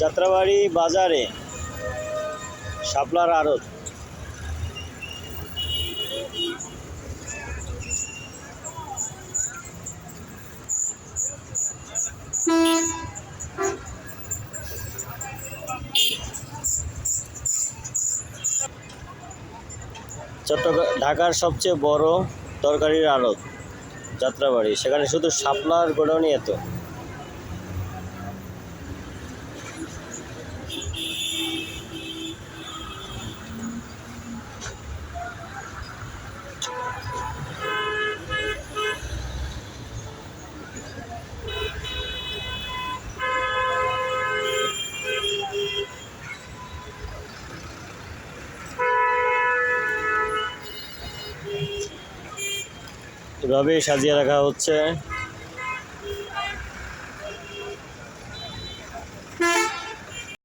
যাত্রাবাড়ি বাজারে শাপলার আড়ত। চট্টগ্রাম ঢাকার সবচেয়ে বড় তরকারির আড়ত, যাত্রাবাড়ি। সেখানে শুধু শাপলার গোডাউনই এত। এভাবেই সাজিয়ে রাখা হচ্ছে।